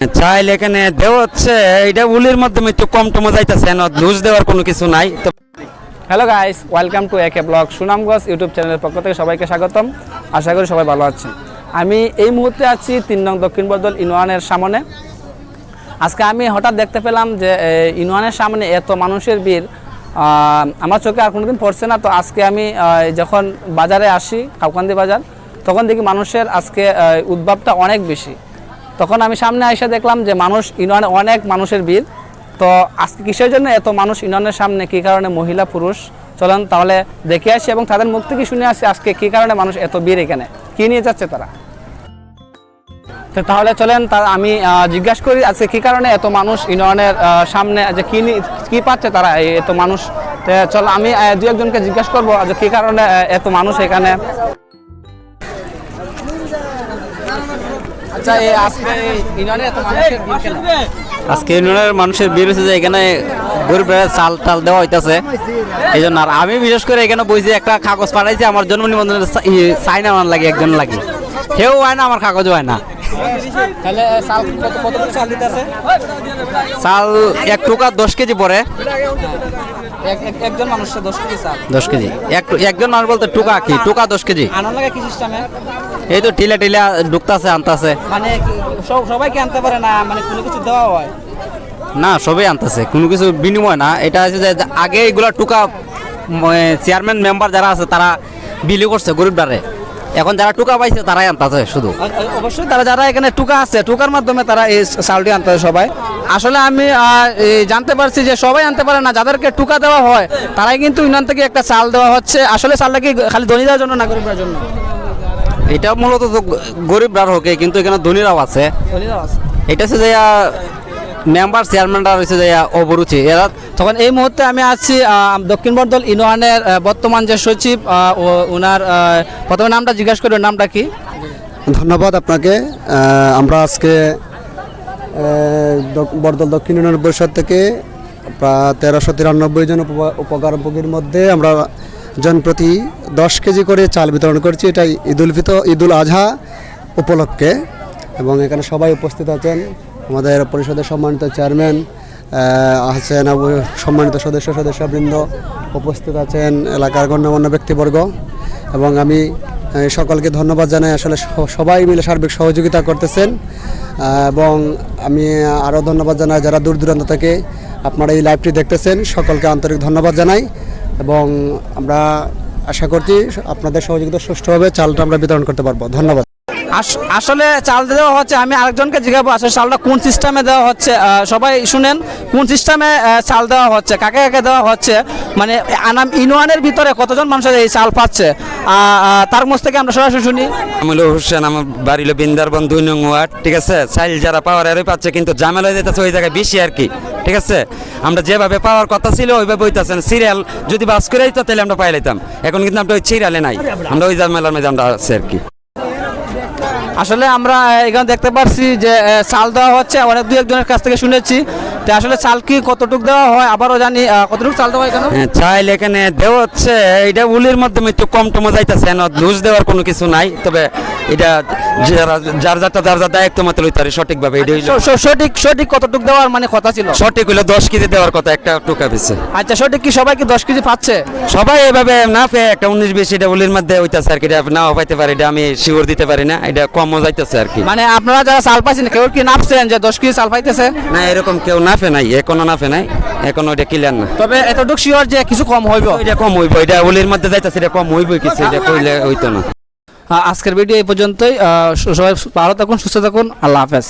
চাইল এখানে দেওয়া হচ্ছে এটা উলির মাধ্যমে একটু কম টমো যাইতেছে লুজ দেওয়ার কোনো কিছু নাই। তো hello guys welcome to AK blog Sunamganj YouTube চ্যানেলের পক্ষ থেকে সবাইকে স্বাগতম। আশা করি সবাই ভালো আছেন। আমি এই মুহূর্তে আছি তিন নং দক্ষিণ বদল ইউনিয়নের সামনে। আজকে আমি হঠাৎ দেখতে পেলাম যে এ, ইউনিয়নের সামনে এত মানুষের ভিড় আমার চোখে আর কোনোদিন পড়ছে না। তো আজকে আমি যখন বাজারে আসি কাউকান্দি বাজার তখন দেখি মানুষের আজকে উদ্ভাবটা অনেক বেশি। তখন আমি সামনে এসে দেখলাম যে মানুষ ইউনিয়নে অনেক মানুষের ভিড়। তো আজকে কিসের জন্য এত মানুষ ইউনিয়নের সামনে কী কারণে মহিলা, পুরুষ? চলেন তাহলে দেখে আসি এবং তাদের মুখ থেকে শুনে আসি আজকে কী কারণে মানুষ এত ভিড় এখানে? কী নিয়ে যাচ্ছে তারা? তো তাহলে চলেন তা আমি জিজ্ঞাসা করি আজকে কী কারণে এত মানুষ ইউনিয়নের সামনে, যে কী কী পাচ্ছে তারা এত মানুষ? চল আমি দু একজনকে জিজ্ঞাসা করব যে কী কারণে এত মানুষ এখানে? আচ্ছা আজকে মানুষের ভিড় ইউনিয়নের মানুষের বিয়ে হয়েছে যে এখানে গরিব চাল টাল দেওয়া হইতাছে। এই জন্য আর আমি বিশেষ করে এখানে বইছি একটা কাগজ পাঠাইছি, আমার জন্ম নিবন্ধনের সাইন আমার লাগে, একজন লাগে। সেও হয় না, আমার কাগজও হয় না। তাহলে চাল কত কত দিতেছে চাল এক টুকা দশ কেজি পরে এক- এক- একজন দশ কেজি চাল। দশ কেজি। এক একজন মানুষ বলতে টুকা কি? টুকা দশ কেজি। আনার লাগে কি সিস্টেমে এই তো টিলা টিলা ঢুকতাছে আনতাছে। মানে সব সবাইকে আনতে পারে না মানে কোনো কিছু দেওয়া হয়? না সবই আনতেছে। কোনো কিছু বিনিময় না। এটা হচ্ছে যে আগে এগুলা টুকা চেয়ারম্যান মেম্বার যারা আছে তারা বিলি করছে গরিব দ্বারে এখন যারা টুকা পাইছে তারাই আনতেছে শুধু। অবশ্যই তারা যারা এখানে টুকা আছে টুকার মাধ্যমে তারা এই চালটি আনতে হয় সবাই। আসলে আমি জানতে পারছি যে সবাই আনতে পারে না যাদেরকে টুকা দেওয়া হয় তারাই কিন্তু ইউনিয়ন থেকে একটা চাল দেওয়া হচ্ছে। আসলে চালটা কি খালি ধনীদের জন্য না গরিবদের জন্য? এটা মূলত গরিবরা হোকে কিন্তু এখানে ধনীরাও আছে। এটা হচ্ছে যে মেম্বার চেয়ারম্যানরা রয়েছে যে অবরুচি এরা তখন এই মুহূর্তে আমি আছি দক্ষিণ বর্দল ইউনিয়নের বর্তমান যে সচিব ওনার প্রথমে নামটা জিজ্ঞাসা করি নামটা কি? ধন্যবাদ আপনাকে। আমরা আজকে বরদল দক্ষিণ ইউনিয়ন পরিষদ থেকে প্রায় তেরোশো তিরানব্বই জন উপ- উপকারভোগীর মধ্যে আমরা জনপ্রতি দশ কেজি করে চাল বিতরণ করছি। এটা ঈদুল ফিতর ঈদুল আজহা উপলক্ষে। এবং এখানে সবাই উপস্থিত আছেন। আমাদের পরিষদের সম্মানিত চেয়ারম্যান আছেন সম্মানিত সদস্য, সদস্যবৃন্দ উপস্থিত আছেন এলাকার গণ্যমান্য ব্যক্তিবর্গ এবং আমি সকলকে ধন্যবাদ জানাই। আসলে সবাই মিলে সার্বিক সহযোগিতা করতেছেন এবং আমি আরও ধন্যবাদ জানাই যারা দূর দূরান্ত থেকে আপনারা এই লাইভটি দেখতেছেন। সকলকে আন্তরিক ধন্যবাদ জানাই এবং আমরা আশা করছি আপনাদের সহযোগিতা সুষ্ঠুভাবে চালটা আমরা বিতরণ করতে পারব। ধন্যবাদ। আসলে চাল দেওয়া হচ্ছে, আমি আরেকজনকে জিজ্ঞাসা আসলে চালটা কোন সিস্টেমে দেওয়া হচ্ছে? সবাই শুনেন, কোন সিস্টেমে চাল দেওয়া হচ্ছে, কাকে কাকে দেওয়া হচ্ছে? মানে আনাম ইউনিয়নের ভিতরে কতজন মানুষের এই চাল পাচ্ছে? তার মুখ থেকে আমরা সরাসরি শুনি। আমুল হোসেন, আমার বাড়ি হলো বৃন্দারবন দুই নং ওয়ার্ড, ঠিক আছে? চাইল যারা পাওয়ার এরই পাচ্ছে, কিন্তু ঝামেলা যেতেছে ওই জায়গায় বেশি আর কি, ঠিক আছে? আমরা যেভাবে পাওয়ার কথা ছিল, ওইভাবে হইতেছেন সিরিয়াল যদি বাস করে দিত তাহলে আমরা পাই লাইতাম এখন কিন্তু আমরা ওই সিরিয়ালে নাই, আমরা ওই ঝামেলার মধ্যে আমরা আছি আর কি। আসলে আমরা এখানে দেখতে পাচ্ছি যে চাল দেওয়া হচ্ছে অনেক দু একজনের কাছ থেকে শুনেছি। তো আসলে চাল কি কতটুক দেওয়া হয় আবারও জানি কতটুকু চাল দেওয়া হয় কেন হ্যাঁ চাইল এখানে দেওয়া হচ্ছে এটা উলির মাধ্যমে একটু কম টমো যাইতেছে না লুজ দেওয়ার কোনো কিছু নাই তবে এটা যার যারটা যার যার দায়িত্ব মতো লইতে পারে সঠিকভাবে এটা সঠিক সঠিক কতটুক দেওয়ার মানে কথা ছিল? সঠিক হইল দশ কেজি দেওয়ার কথা একটা টুকা পিছে আচ্ছা সঠিক কি সবাই কি দশ কেজি পাচ্ছে? সবাই এভাবে না পেয়ে একটা উনিশ বিশ এটা উলির মধ্যে হইতেছে আর কি এটা নাও পাইতে পারে এটা আমি শিওর দিতে পারি না এটা কমও যাইতেছে আর কি। মানে আপনারা যারা চাল পাইছেন কেউ কি নাপছেন যে দশ কেজি চাল পাইতেছে? না এরকম কেউ নাফে নাই এখনও নাফে নাই এখনও ওইটা ক্লিয়ার না। তবে এতটুকু শিওর যে কিছু কম হইব? এটা কম হইব এটা ওলির মধ্যে যাইতেছে এটা কম হইব কিছু এটা কইলে হইতো না। আজকের ভিডিও এই পর্যন্তই সবাই ভালো থাকুন সুস্থ থাকুন আল্লাহ হাফেজ।